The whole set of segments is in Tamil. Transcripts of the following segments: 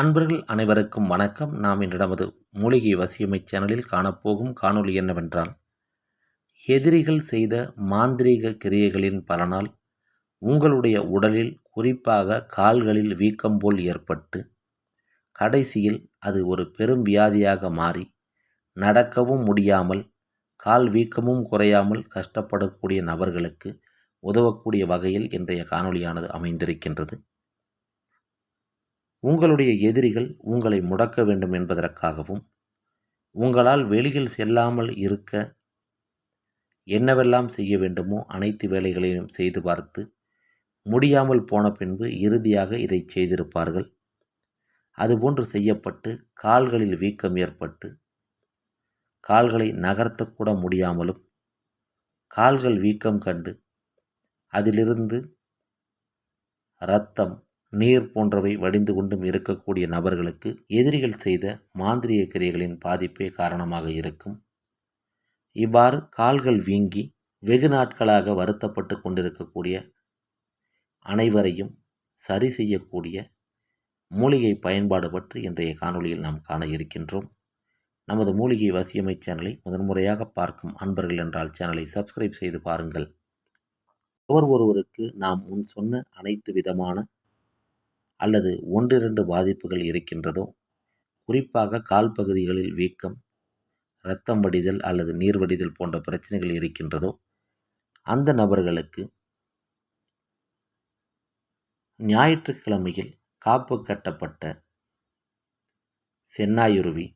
அன்பர்கள் அனைவருக்கும் வணக்கம். நாம் இன்று நமது மூலிகை வசியமை சேனலில் காணப்போகும் காணொளி என்னவென்றால் எதிரிகள் செய்த மாந்திரீக கிரியைகளின் பலனால் உங்களுடைய உடலில் குறிப்பாக கால்களில் வீக்கம் போல் ஏற்பட்டு கடைசியில் அது ஒரு பெரும் வியாதியாக மாறி நடக்கவும் முடியாமல் கால் வீக்கமும் குறையாமல் கஷ்டப்படக்கூடிய நபர்களுக்கு உதவக்கூடிய வகையில் இன்றைய காணொலியானது அமைந்திருக்கின்றது. உங்களுடைய எதிரிகள் உங்களை முடக்க வேண்டும் என்பதற்காகவும் உங்களால் வெளியில் செல்லாமல் இருக்க என்னவெல்லாம் செய்ய வேண்டுமோ அனைத்து வேலைகளையும் செய்து பார்த்து முடியாமல் போன பின்பு இறுதியாக இதை செய்திருப்பார்கள். அதுபோன்று செய்யப்பட்டு கால்களில் வீக்கம் ஏற்பட்டு கால்களை நகர்த்தக்கூட முடியாமலும் கால்கள் வீக்கம் கண்டு அதிலிருந்து இரத்தம் நீர் போன்றவை வடிந்து கொண்டும் இருக்கக்கூடிய நபர்களுக்கு எதிரிகள் செய்த மாந்திரிய கிரியைகளின் பாதிப்பே காரணமாக இருக்கும். இவ்வாறு கால்கள் வீங்கி வெகு நாட்களாக வருத்தப்பட்டு கொண்டிருக்கக்கூடிய அனைவரையும் சரி செய்யக்கூடிய மூலிகை பயன்பாடு பற்றி இன்றைய காணொளியில் நாம் காண இருக்கின்றோம். நமது மூலிகை வசியமை சேனலை முதன்முறையாக பார்க்கும் அன்பர்கள் என்றால் சேனலை சப்ஸ்கிரைப் செய்து பாருங்கள். ஒவ்வொரு ஒருவருக்கு நாம் முன் சொன்ன அனைத்து விதமான அல்லது ஒன்றிரண்டு பாதிப்புகள் இருக்கின்றதோ குறிப்பாக கால் பகுதிகளில் வீக்கம் இரத்தம் வடிதல் அல்லது நீர் வடிதல் போன்ற பிரச்சனைகள் இருக்கின்றதோ அந்த நபர்களுக்கு ஞாயிற்றுக்கிழமையில் காப்பு கட்டப்பட்ட சென்னாயுருவி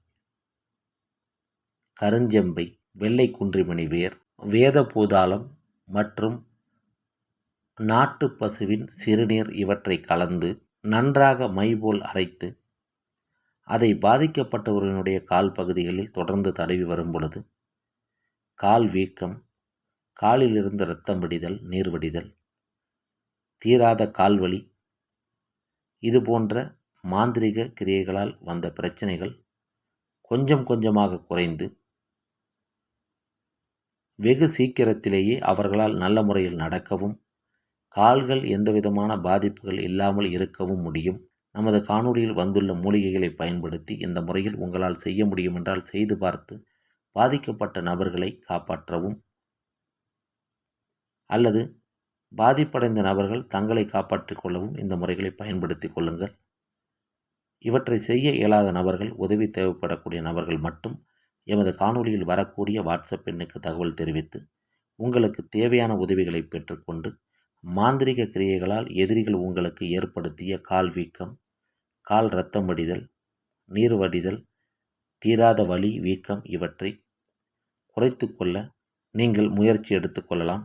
கருஞ்செம்பை வெள்ளை குன்றிமணி வேர் வேத பூதாளம் மற்றும் நாட்டு பசுவின் சிறுநீர் இவற்றை கலந்து நன்றாக மை போல் அரைத்து அதை பாதிக்கப்பட்டவர்களுடைய கால் பகுதிகளில் தொடர்ந்து தடவி வரும் பொழுது கால் வீக்கம் காலிலிருந்து இரத்தம் வடிதல் நீர் வடிதல் தீராத கால்வலி இது போன்ற மாந்திரிக கிரியைகளால் வந்த பிரச்சனைகள் கொஞ்சம் கொஞ்சமாக குறைந்து வெகு சீக்கிரத்திலேயே அவர்களால் நல்ல முறையில் நடக்கவும் கால்கள் எந்தவிதமான பாதிப்புகள் இல்லாமல் இருக்கவும் முடியும். நமது காணொலியில் வந்துள்ள மூலிகைகளை பயன்படுத்தி இந்த முறையில் உங்களால் செய்ய முடியும் என்றால் செய்து பார்த்து பாதிக்கப்பட்ட நபர்களை காப்பாற்றவும். அல்லது பாதிப்படைந்த நபர்கள் தங்களை காப்பாற்றிக் கொள்ளவும் இந்த முறைகளை பயன்படுத்தி கொள்ளுங்கள். இவற்றை செய்ய இயலாத நபர்கள் உதவி தேவைப்படக்கூடிய நபர்கள் மட்டும் எமது காணொலியில் வரக்கூடிய வாட்ஸ்அப் எண்ணுக்கு தகவல் தெரிவித்து உங்களுக்கு தேவையான உதவிகளை பெற்றுக்கொண்டு மாந்திரிக கிரியைகளால் எதிரிகள் உங்களுக்கு ஏற்படுத்திய கால் வீக்கம் கால் இரத்தம் வடிதல் நீர் வடிதல் தீராத வலி வீக்கம் இவற்றை குறைத்து கொள்ள நீங்கள் முயற்சி எடுத்துக்கொள்ளலாம்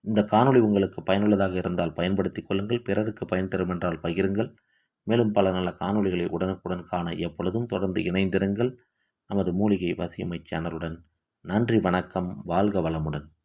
இந்த காணொளி உங்களுக்கு பயனுள்ளதாக இருந்தால் பயன்படுத்தி கொள்ளுங்கள். பிறருக்கு பயன் தரும் என்றால் பகிருங்கள். மேலும் பல நல்ல காணொளிகளை உடனுக்குடன் காண எப்பொழுதும் தொடர்ந்து இணைந்திருங்கள். நமது மூலிகை வசியமை சேனலுடன் நன்றி வணக்கம் வாழ்க வளமுடன்.